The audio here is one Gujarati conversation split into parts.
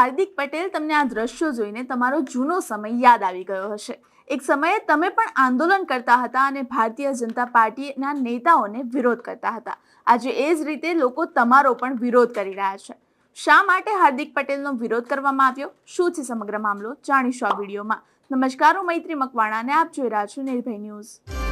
હાર્દિક પટેલ તમને આ દ્રશ્યો જોઈને તમારો જૂનો સમય યાદ આવી ગયો હશે. એક સમયે તમે પણ આંદોલન કરતા હતા અને ભારતીય જનતા પાર્ટીના નેતાઓને વિરોધ કરતા હતા. આજે એ જ રીતે લોકો તમારો પણ વિરોધ કરી રહ્યા છે. શા માટે હાર્દિક પટેલનો વિરોધ કરવામાં આવ્યો? શું છે સમગ્ર મામલો? જાણીશું આ વિડીયોમાં. નમસ્કાર, હું મૈત્રી મકવાણા અને આપ જોઈ રહ્યા છો નિર્ભય ન્યૂઝ.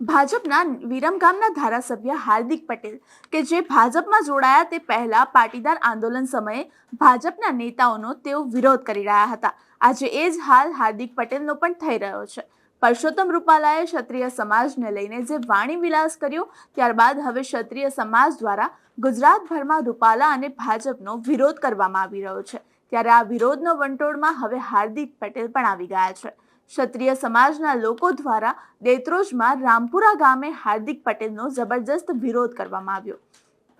ભાજપના વિરમગામના ધારાસભ્ય હાર્દિક પટેલ કે જે ભાજપમાં જોડાયા તે પહેલા પાટીદાર આંદોલન સમયે ભાજપના નેતાઓનો તેઓ વિરોધ કરી રહ્યા હતા. આજે એ જ હાલ હાર્દિક પટેલનો પણ થઈ રહ્યો છે. પરસોત્તમ રૂપાલાએ ક્ષત્રિય સમાજને લઈને જે વાણી વિલાસ કર્યો, ત્યારબાદ હવે ક્ષત્રિય સમાજ દ્વારા ગુજરાતભરમાં રૂપાલા અને ભાજપનો વિરોધ કરવામાં આવી રહ્યો છે. ત્યારે આ વિરોધનો વંટોળમાં હવે હાર્દિક પટેલ પણ આવી ગયા છે. ક્ષત્રિય સમાજના લોકો દ્વારા દેત્રોજમાં રામપુરા ગામે હાર્દિક પટેલનો જબરજસ્ત વિરોધ કરવામાં આવ્યો.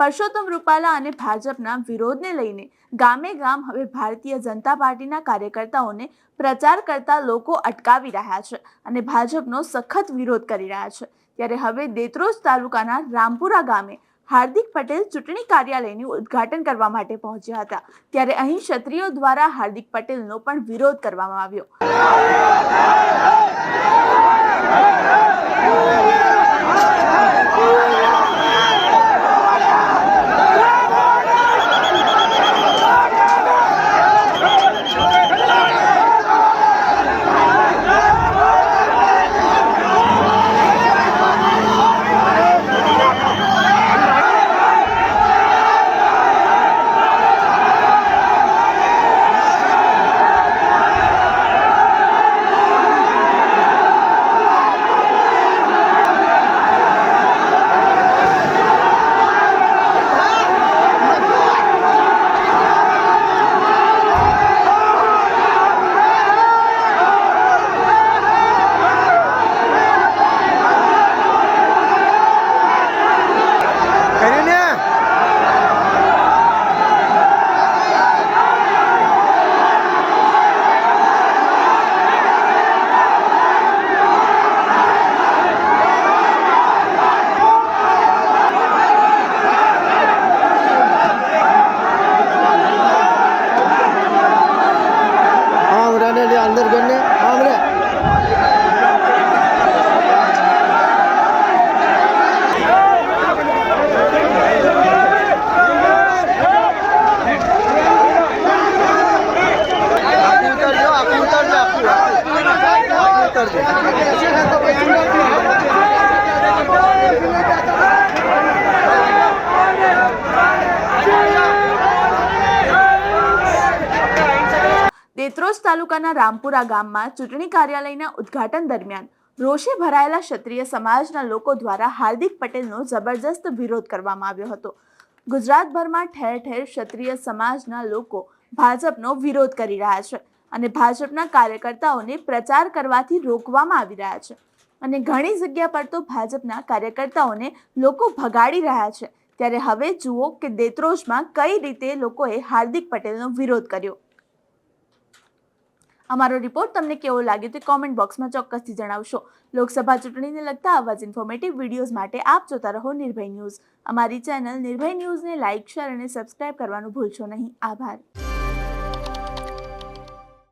પરસોત્તમ રૂપાલા અને ભાજપના વિરોધને લઈને ગામે ગામ હવે ભારતીય જનતા પાર્ટીના કાર્યકર્તાઓને પ્રચાર કરતા લોકો અટકાવી રહ્યા છે અને ભાજપનો સખત વિરોધ કરી રહ્યા છે. ત્યારે હવે દેત્રોજ તાલુકાના રામપુરા ગામે હાર્દિક પટેલ ચૂંટણી કાર્યાલયનું ઉદ્ઘાટન કરવા માટે પહોંચ્યા હતા. ત્યારે અહીં ક્ષત્રિયો દ્વારા હાર્દિક પટેલનો પણ વિરોધ કરવામાં આવ્યો. ઉતરજો. દેત્રોજ તાલુકાના રામપુરા ગામમાં ચૂંટણી કાર્યાલયના ઉદ્ઘાટન દરમિયાન રોષે ભરાયેલા ક્ષત્રિય સમાજના લોકો દ્વારા હાર્દિક પટેલનો જબરજસ્ત વિરોધ કરવામાં આવ્યો હતો. ગુજરાતભરમાં ઠેર ઠેર ક્ષત્રિય સમાજના લોકો ભાજપનો વિરોધ કરી રહ્યા છે. અને ભાજપના કાર્યકર્તાઓને પ્રચાર કરવાથી રોકવામાં આવી રહ્યા છે. અને ઘણી જગ્યા પર તો ભાજપના કાર્યકર્તાઓને લોકો ભગાડી રહ્યા છે. ત્યારે હવે જુઓ કે દેત્રોજમાં કઈ રીતે લોકોએ હાર્દિક પટેલનો વિરોધ કર્યો. અમારો રિપોર્ટ તમને કેવો લાગ્યો તે કોમેન્ટ બોક્સમાં ચોક્કસથી જણાવશો. લોકસભા ચૂંટણીને લગતા આવા જ ઇન્ફોર્મેટિવ વિડીયોઝ માટે આપ જોતા રહો નિર્ભય ન્યૂઝ. અમારી ચેનલ નિર્ભય ન્યૂઝને લાઇક શેર અને સબસ્ક્રાઇબ કરવાનું ભૂલશો નહીં. આભાર.